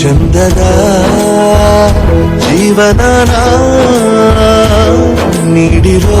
ಚಂದದ ಜೀವನ ನೀಡಿರೋ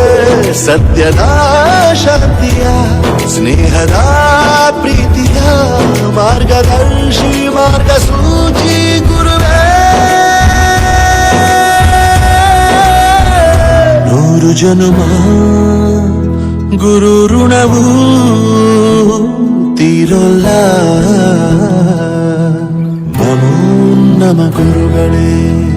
ಸತ್ಯದ ಶಕ್ತಿಯ, ಸ್ನೇಹದ ಪ್ರೀತಿಯ ಮಾರ್ಗದರ್ಶಿ, ಮಾರ್ಗಸೂಚಿ ಗುರುವೇ. ನೂರು ಜನುಮ, ಗುರು ಋಣವು ತೀರೊಲ್ಲ. ನಮೋ ನಮ ಗುರುಗಳೇ.